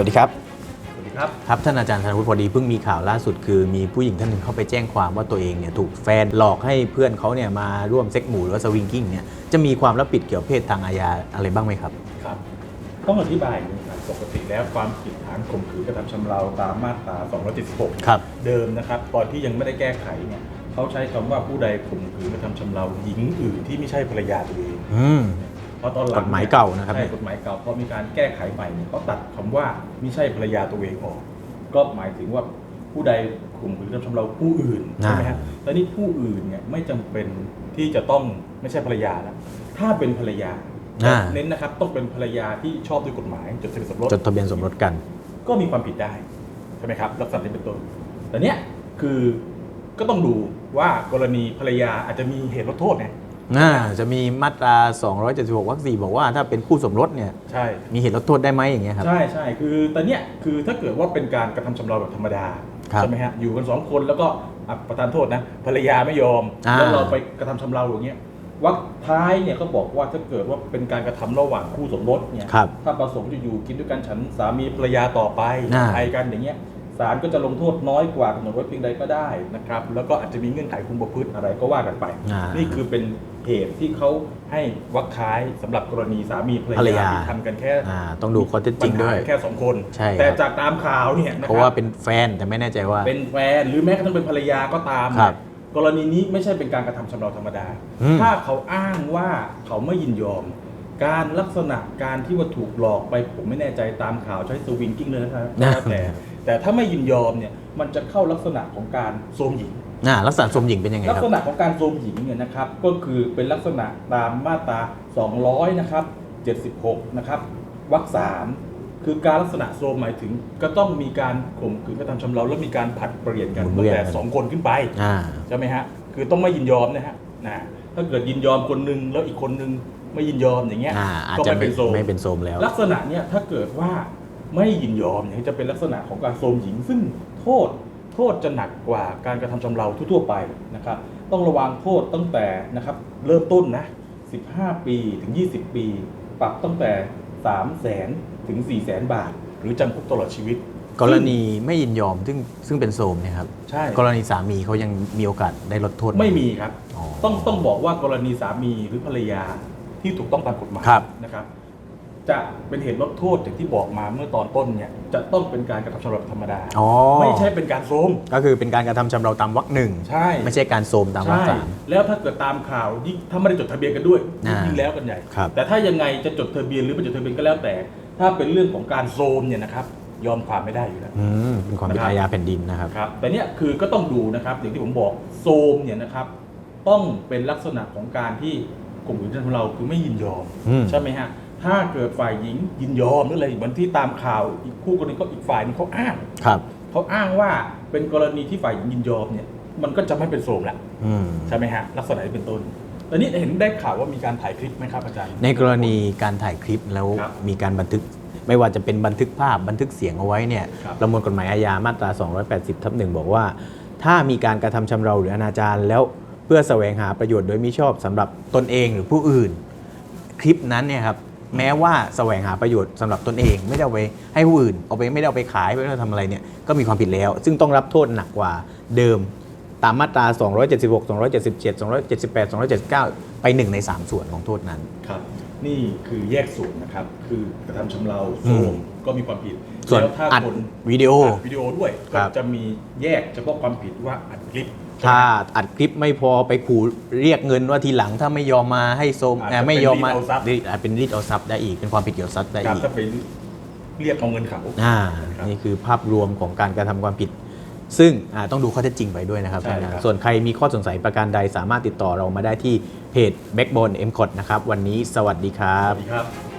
วัสดีครับ สวัสดีครับ ครับท่านอาจารย์ธนวุฒิพอดีเพิ่งมีข่าวล่าสุดคือมีผู้หญิงท่านหนึ่งเข้าไปแจ้งความว่าตัวเองเนี่ยถูกแฟนหลอกให้เพื่อนเขาเนี่ยมาร่วมเซ็กหมู่หรือว่าสวิงกิ้งเนี่ยจะมีความรับผิดเกี่ยวกับเพศทางอาญาอะไรบ้างไหมครับ ครับ ต้องอธิบายอย่างนี้ครับปกติแล้วความผิดฐานข่มขืนกระทำชำเราตามมาตรา 276 ครับ เดิมนะครับตอนที่ยังไม่ได้แก้ไขเนี่ยเขาใช้คำว่าผู้ใดข่มขืนกระทำชำเราหญิงอื่นที่ไม่ใช่ภรรยาตัวเอง อืม เพราะตอนหลังกฎหมายเก่านะครับใช่กฎหมายเก่าพอมีการแก้ไขใหม่เนี่ยเขาตัดคำว่าไม่ใช่ภรรยาตัวเองออก ก็หมายถึงว่าผู้ใดข่มขืนกระทำชำเราผู้อื่นใช่ไหมฮะแต่นี่ผู้อื่นเนี่ยไม่จำเป็นที่จะต้องไม่ใช่ภรรยาแล้วถ้าเป็นภรรยาอ่าเน้นนะครับต้องเป็นภรรยาที่ชอบด้วยกฎหมายจดทะเบียนสมรสจดทะเบียนสมรสกัน ก็มีความผิดได้ใช่ไหมครับลักษณะนี้เป็นต้นแต่เนี้ยคือก็ต้องดูว่ากรณีภรรยาอาจจะมีเหตุลดโทษไง น่าจะมีมาตรา 276วรรคสี่บอกว่าถ้าเป็นคู่สมรสเนี่ยใช่มีเหตุลดโทษได้ไหมอย่างเงี้ยครับ ใช่ใช่คือแต่เนี้ยคือถ้าเกิดว่าเป็นการกระทำชำเราแบบธรรมดาครับใช่ไหมฮะอยู่กันสองคนแล้วก็อะประทานโทษนะภรรยาไม่ยอมอ่า แล้วเราไปกระทำชำเราอย่างเงี้ยวรรคท้ายเนี่ยก็บอกว่าถ้าเกิดว่าเป็นการกระทำระหว่างคู่สมรสเนี่ย ครับ ถ้าประสงค์จะอยู่กินด้วยกันฉันสามีภรรยาต่อไปอ่า ไทยกันอย่างเงี้ย ศาลก็จะลงโทษน้อยกว่ากำหนดไว้เพียงใดก็ได้นะครับแล้วก็อาจจะมีเงื่อนไขคุมประพฤติอะไรก็ว่ากันไป อ่านี่คือเป็นเหตุที่เขาให้วรรคท้ายสำหรับกรณีสามีภรรภรรยายา ที่ทำกันแค่อ่าต้องดูข้อเท็จจริงด้วย ปัญหาแค่สองคน ใช่ครับ แต่จากตามข่าวเนี่ยนะเพราะว่าเป็นแฟนแต่ไม่แน่ใจว่า เป็นแฟนหรือแม้กระทั่งเป็นภรรยาก็ตามครับ กรณีนี้ไม่ใช่เป็นการกระทำชำเราธรรมดา อืม ถ้าเขาอ้างว่าเขาไม่ยินยอม การลักษณะการที่ว่าถูกหลอกไปผมไม่แน่ใจตามข่าวใช้สวิงกิ้งเลยนะครับแล้วแต่ แต่ถ้าไม่ยินยอมเนี่ยมันจะเข้าลักษณะของการโทรมหญิงอ่าลักษณะสมหญิงเป็นยังไงลักครับ ษณะของการโทรมหญิงเนี่ยนะครับก็คือเป็นลักษณะตามมาตรา 200 นะครับ 76 นะครับวรรคสามคือการลักษณะโทรมหมายถึง ก็ต้องมีการข่มขืนกระทำชำเราแล้วมีการผลัดเปลี่ยนกันหมุนตั้เวีงยน แต่กันสองคนขึ้นไป อ่า ใช่ไหมฮะ คือต้องไม่ยินยอมนะฮะนะถ้าเกิดยินยอมคนหนึงแล้วอีกคนหนึงไม่ยินยอมอย่างเงี้ย อ่าอาจก็จะไม่ไม่เป็นโทรมไม่เป็นโสมแล้ว ลักษณะเนี้ยถ้าเกิดว่า ไม่ยินยอมเนี่ยจะเป็นลักษณะของการโทรมหญิง ซึ่งโทษโทษจะหนักกว่าการกระทำชำเราทั่วๆไปนะครับต้องระวังโทษตั้งแต่นะครับเริ่มต้นนะ 15 ปีถึง 20 ปี ปรับตั้งแต่ 3 0 0แสนถึง 4 0 0แสนบาท หรือจำคุกตลอดชีวิต กรณีไม่ยินยอมซึ่งซึ่งเป็นโสมเนะครับใช่กรณีสามีเขายังมีโอกาสได้ลดโทษหไม่มีครับอ๋อต้องต้องบอกว่ากรณีสามีหรือภรรยาที่ถูกต้องตามกฎหมายครับนะครับ จะเป็นเหตุลดโทษอย่างที่บอกมาเมื่อตอนต้นเนี่ยจะต้องเป็นการกระทำชำเราธรรมดา อ๋อ ไม่ใช่เป็นการโทรมก็คือเป็นการกระทำชำเราตามวรรคหนึ่งใช่ ไม่ใช่การโสมตามวรรคใช่ สาม แล้วถ้าเกิดตามข่าวยิ่งถ้าไม่ได้จดทะเบียนกันด้วยอ่ายิ่ยิ่งแล้วกันใหญ่ ครับ แต่ถ้ายังไงจะจดทะเบียนหรือไม่จดทะเบียนก็แล้วแต่ ถ้าเป็นเรื่องของการโทรมเนี่ยนะครับยอมความไม่ได้อยู่แล้ว อืมเป็นความผิดนะครับ อาญาแผ่นดินนะครับ ครับแต่เนี้ยคือก็ต้องดูนะครับอย่างที่ผมบอกโซมเนี่ยนะครับต้องเป็นลักษณะของการที่กลุ่มอื่นของเราคือไม่ยินยอมอืม ใช่ไหมฮะ ถ้าเกิดฝ่ายหญิงยินยอมหรืออะไรเหมือนที่ตามข่าวอีกคู่กรณีก็อีกฝ่ายหนึงเขาอ้างครับ เขาอ้างว่าเป็นกรณีที่ฝ่ายหญิงยินยอมเนี่ย มันก็จะไม่เป็นโซมละอืมใช่ไหมฮะลักษณะนี้เป็นต้นตอนนี้เห็นได้ข่าวว่ามีการถ่ายคลิปไหมครับอาจารย์ ในกรณีการถ่ายคลิปแล้วครับมีการบันทึก ไม่ว่าจะเป็นบันทึกภาพบันทึกเสียงเอาไว้เนี่ยครับ ประมวลกฎหมายอาญามาตรา 280 ทับหนึ่งบอกว่า ถ้ามีการกระทำชำเราหรืออนาจารแล้วเพื่อแสวงหาประโยชน์โดยมิชอบสำหรับตนเองหรือผู้อื่น คลิปนั้นเนี่ยครับ แม้ว่าแสวงหาประโยชน์สำหรับตนเอง ไม่ได้เอาไปให้ผู้อื่นเอาไปไม่ได้เอาไปขายไม่ได้เอาไปทำอะไรเนี่ยก็มีความผิดแล้ว ซึ่งต้องรับโทษหนักกว่าเดิมตามมาตรา 276 277 278 279 ไปหนึ่งใน 3 ส่วนของโทษนั้นครับ นี่คือแยกส่วนนะครับ คือกระทำชำเราอืโซมมก็มีความผิดส่วนแล้วถ้าอัดคนวิดีโออัดวิดีโอด้วยครัก็บ จะมีแยกเฉพาะความผิดว่าอัดคลิป ถ้าอัดคลิปไม่พอไปขู่เรียกเงินว่าทีหลังถ้าไม่ยอมมาให้โซมอาจจะเอ่อไม่ยอมมาเป็นรีดเอาทรัพย์ รีดอาจเป็นรีดเอาทรัพย์ได้อีกเป็นความผิดเกี่ยวกับทรัพย์ได้ครับอีกถ้าไปเรียกเอาเงินเขา อ่าครับ นี่คือภาพรวมของการกระทำความผิด ซึ่งอ่าต้องดูข้อเท็จจริงไปด้วยนะครับใช่ครับ ส่วนใครมีข้อสงสัยประการใดสามารถติดต่อเรามาได้ที่เพจ Backbone m c o t นะครับ วันนี้สวัสดีครัสบวัสดีครับ